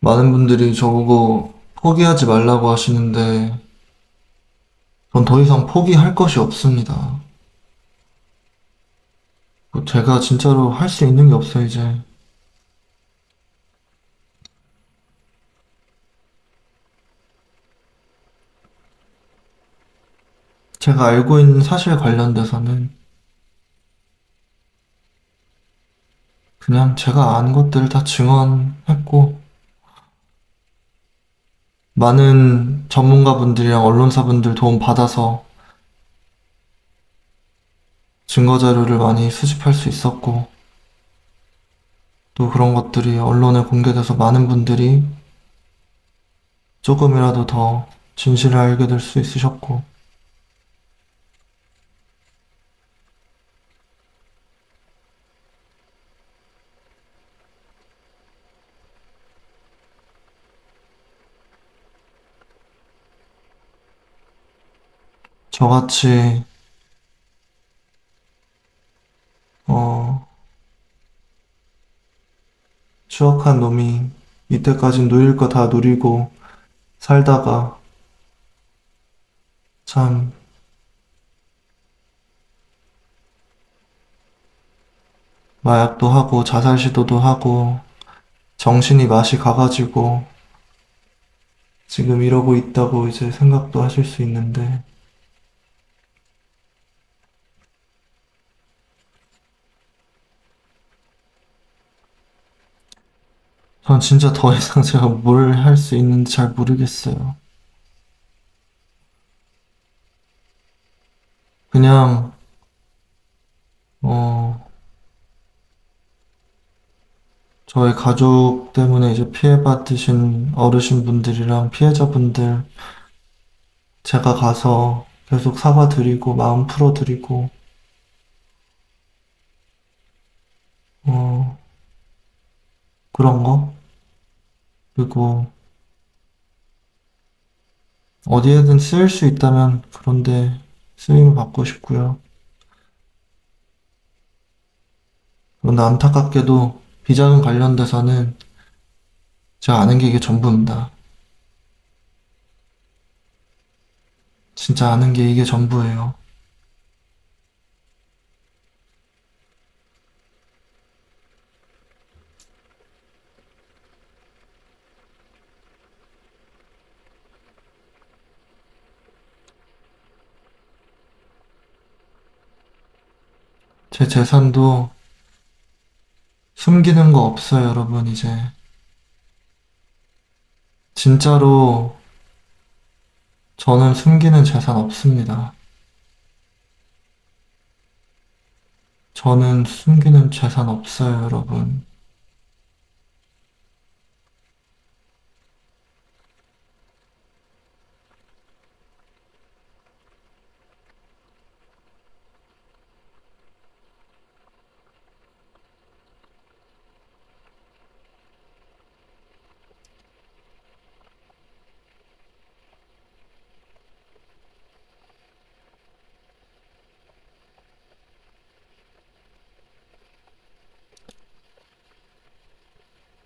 많은 분들이 저보고 포기하지 말라고 하시는데, 전 더 이상 포기할 것이 없습니다. 뭐 제가 진짜로 할 수 있는 게 없어요, 이제. 제가 알고 있는 사실 관련돼서는 그냥 제가 아는 것들을 다 증언했고, 많은 전문가분들이랑 언론사분들 도움 받아서 증거 자료를 많이 수집할 수 있었고, 또 그런 것들이 언론에 공개돼서 많은 분들이 조금이라도 더 진실을 알게 될 수 있으셨고, 저같이, 어, 추악한 놈이 이때까지 누릴 거 다 누리고 살다가 참 마약도 하고 자살 시도도 하고 정신이 맛이 가가지고 지금 이러고 있다고 이제 생각도 하실 수 있는데 전 진짜 더 이상 제가 뭘 할 수 있는지 잘 모르겠어요. 그냥, 어, 저의 가족 때문에 이제 피해받으신 어르신분들이랑 피해자분들 제가 가서 계속 사과드리고 마음 풀어드리고, 어, 그런 거? 그리고 어디에든 쓰일 수 있다면 그런데 쓰임을 받고 싶고요. 그런데 안타깝게도 비자금 관련돼서는 제가 아는 게 이게 전부입니다. 진짜 아는 게 이게 전부예요. 제 재산도 숨기는 거 없어요, 여러분, 이제. 진짜로 저는 숨기는 재산 없습니다. 저는 숨기는 재산 없어요, 여러분.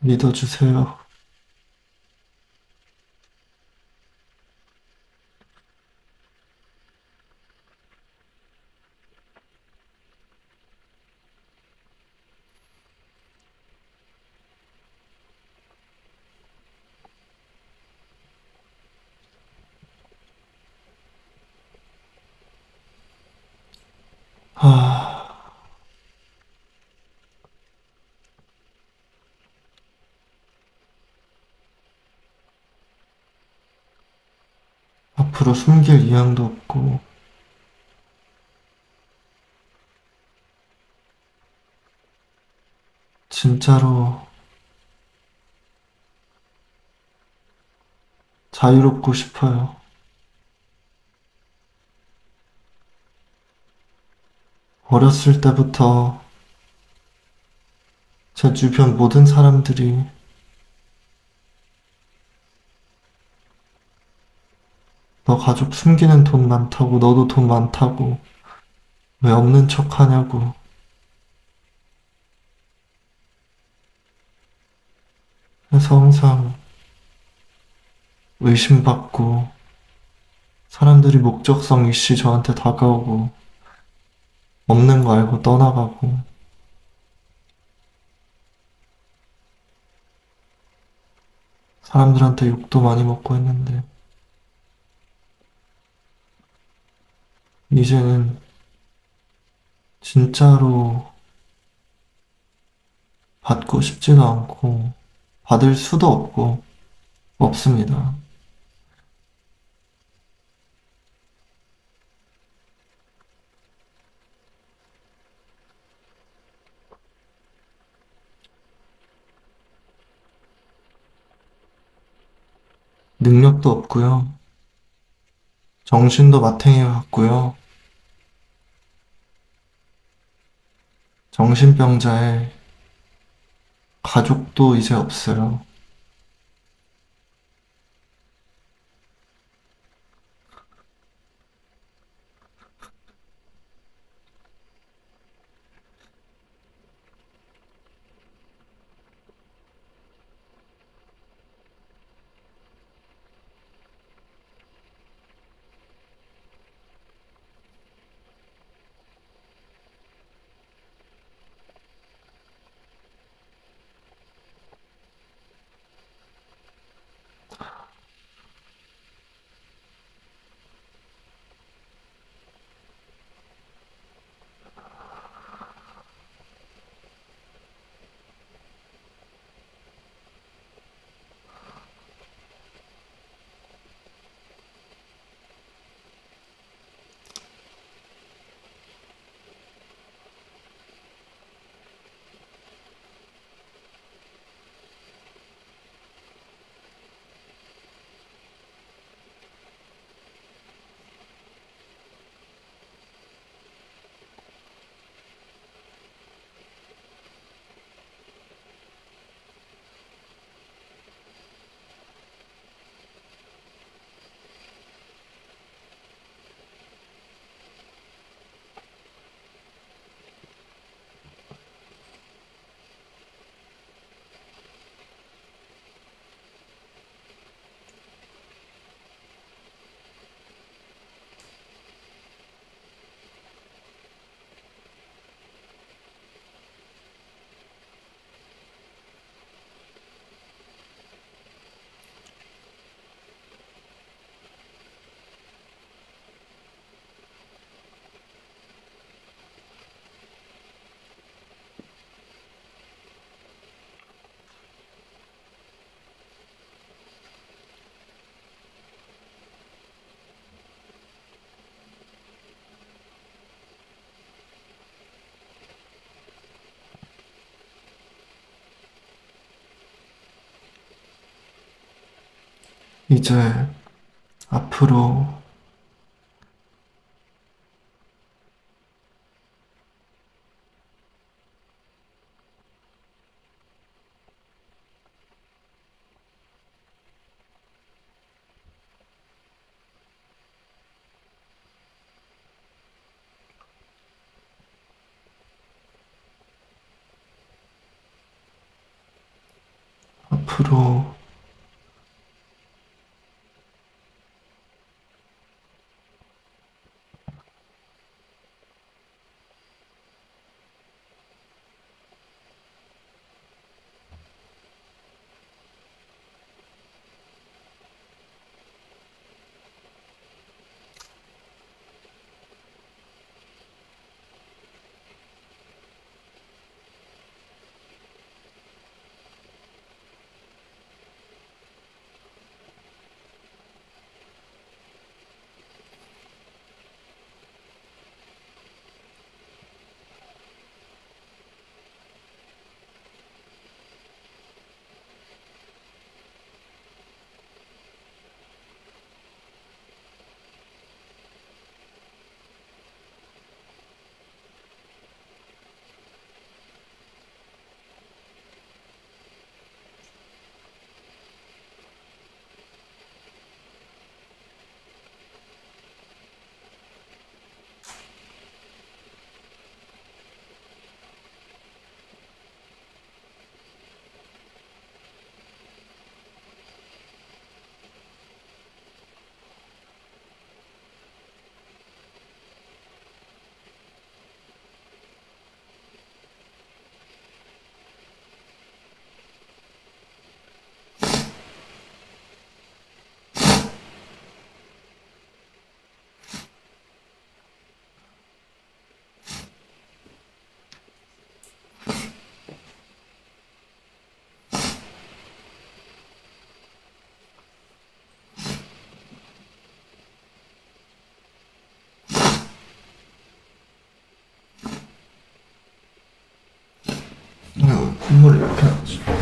믿어주세요. 하... 앞으로 숨길 의향도 없고, 진짜로 자유롭고 싶어요. 어렸을 때부터 제 주변 모든 사람들이 너 가족 숨기는 돈 많다고, 너도 돈 많다고, 왜 없는 척 하냐고. 그래서 항상 의심받고 사람들이 목적성 이씨 저한테 다가오고 없는 거 알고 떠나가고 사람들한테 욕도 많이 먹고 했는데 이제는 진짜로 받고 싶지도 않고 받을 수도 없고 없습니다. 능력도 없고요. 정신도 마탱이 같고요. 정신병자의 가족도 이제 없어요. 이제 앞으로 앞으로 눈물을 이렇게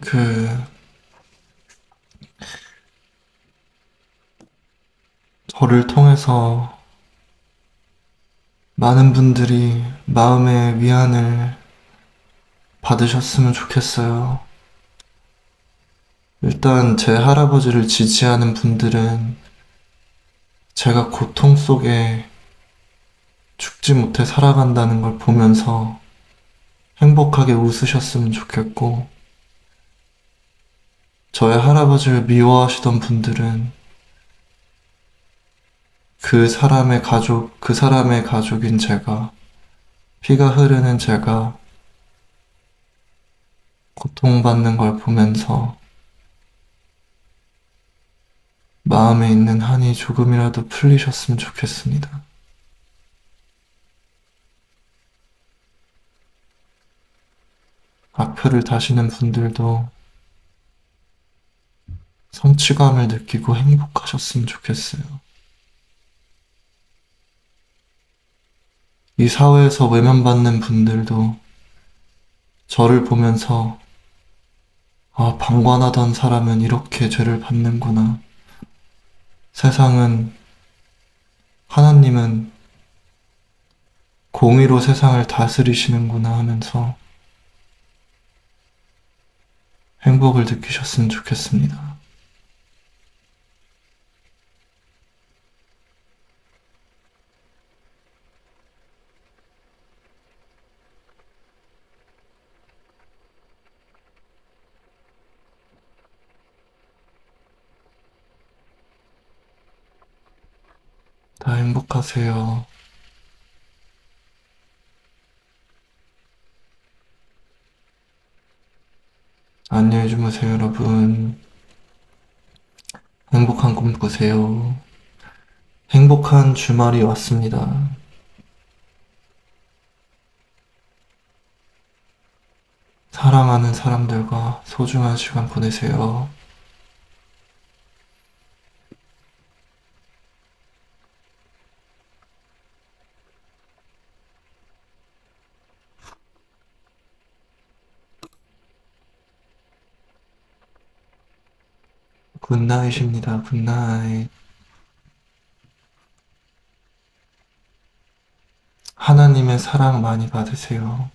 그, 저를 통해서 많은 분들이 마음의 위안을 받으셨으면 좋겠어요. 일단 제 할아버지를 지지하는 분들은 제가 고통 속에 죽지 못해 살아간다는 걸 보면서 행복하게 웃으셨으면 좋겠고, 저의 할아버지를 미워하시던 분들은 그 사람의 가족, 그 사람의 가족인 제가, 피가 흐르는 제가 고통받는 걸 보면서 마음에 있는 한이 조금이라도 풀리셨으면 좋겠습니다. 악플을 다시는 분들도 성취감을 느끼고 행복하셨으면 좋겠어요. 이 사회에서 외면받는 분들도 저를 보면서 아, 방관하던 사람은 이렇게 죄를 받는구나. 세상은, 하나님은 공의로 세상을 다스리시는구나 하면서 행복을 느끼셨으면 좋겠습니다. 다 행복하세요. 안녕히 주무세요, 여러분. 행복한 꿈 꾸세요. 행복한 주말이 왔습니다. 사랑하는 사람들과 소중한 시간 보내세요. 굿나잇입니다. 굿나잇. 하나님의 사랑 많이 받으세요.